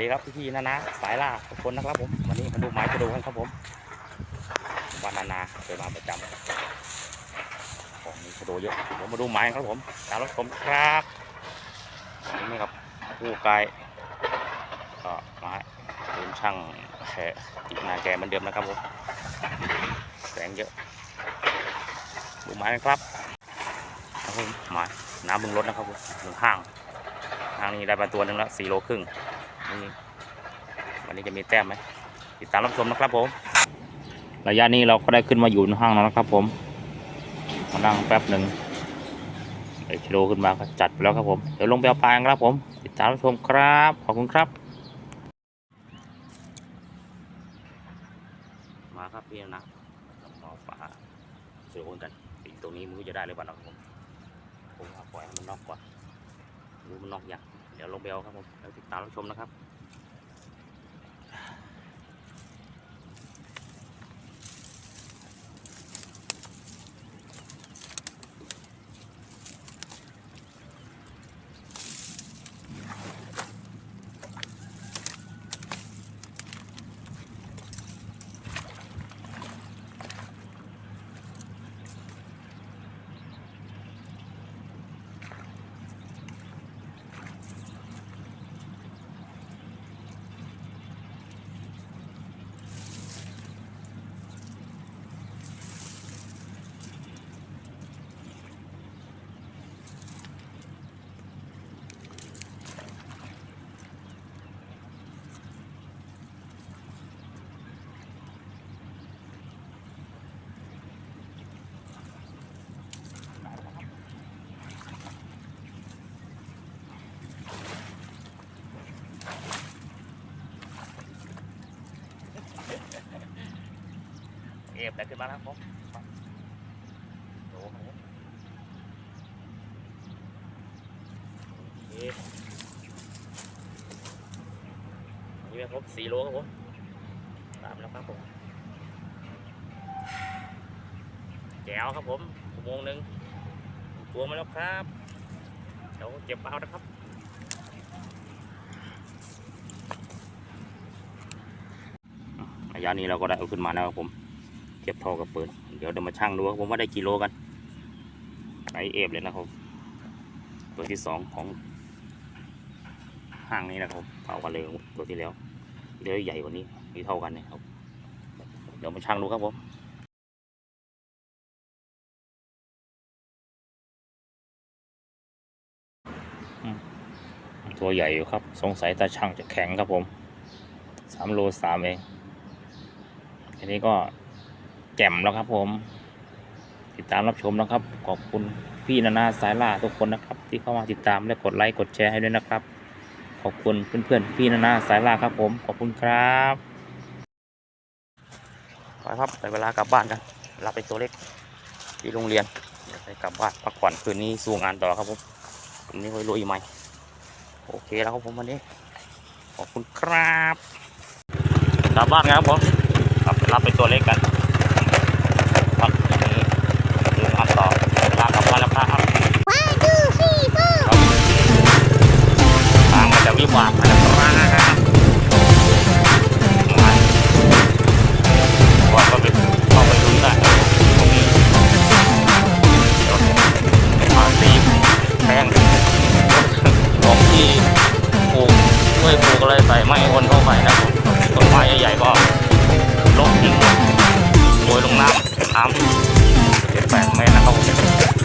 ดีครับพี่ๆนะนะสายล่าทุกคนนะครับผมวันนี้มาดูไม้กระดูกันครับผมวันนานาเคยมาประจำของมีกระดูเยอะผมมาดูไม้ครับผมตามรถผมครับนี่ครับผู้กายก็ไมาเป็นช่างแห่ติดนาแกเหมือนเดิมนะครับผมแสงเยอะดูไม้กันครับครับผมไม้น้ำบึงรถนะครับผมบึงห้างทางนี้ได้มาตัวหนึ่งแล้วสี่โลครึ่ง นี่วันนี้จะมีแต้มไหมติดตามรับชมนะครับผม ระยะนี้เราก็ได้ขึ้นมาอยู่ในห้างแล้วนะครับ ผมมานั่งแป๊บหนึ่งไอกิโลขึ้นมาก็จัดไปแล้วครับผมเดี๋ยวลงไปเอาปลาครับผม ติดตามรับชมครับขอบคุณครับ มาครับพี่นะมอปลาเสือโอนกันตรงนี้มือจะได้หรือเปล่านะครับผมผมปล่อยให้มันนอกก่อนรู้มันนอกอย่าง เดี๋ยวลงไปเอาครับผมแล้วติดตามรับชมนะครับ เอฟได้ขึ้นมาแล้วครับโอ้โหโอเคอันนี่เป็นครบสี่โลครับผมตามแล้วครับผมแกวครับผมชั่วโมงหนึ่งตัวมาแล้วครับเดี๋ยวเก็บเปล่านะครับระยะนี้เราก็ได้เอาขึ้นมาแล้วครับผม เทียบท่ากับปืนเดี๋ยวเดี๋ยวมาชั่งดูครับผมว่าได้กิโลกันไอเอฟเลยนะครับ ตัวที่สองของห้างนี้นะครับเท่ากันเลยตัวที่แล้วเดี๋ยวใหญ่กว่านี้มีเท่ากันนี่ยครับ เดี๋ยวมาชั่งดูครับผมอืมตัวใหญ่อยู่ครับ สงสัยตาช่างจะแข็งครับผมสามโลสามเอง อันนี้ก็ แจ่มแล้วครับผม ติดตามรับชมนะครับ ขอบคุณพี่นานาสายล่าทุกคนนะครับ ที่เข้ามาติดตามและกดไลค์กดแชร์ให้ด้วยนะครับ ขอบคุณเพื่อนๆพี่นานาสายล่าครับ ผมขอบคุณครับไปครับได้เวลากลับบ้านกันรับไปตัวเล็กที่โรงเรียนเดี๋ยวไปกลับบ้านพักผ่อนคืนนี้สู้งานต่อครับผมคืนนี้ค่อยลุยใหม่โอเคแล้วครับผมวันนี้ขอบคุณครับกลับบ้านครับผมครับไปรับไปตัวเล็กกัน ลงทิ้งโรยลงน้ำน้ำเจ็ดแปดเมตรนะครับผม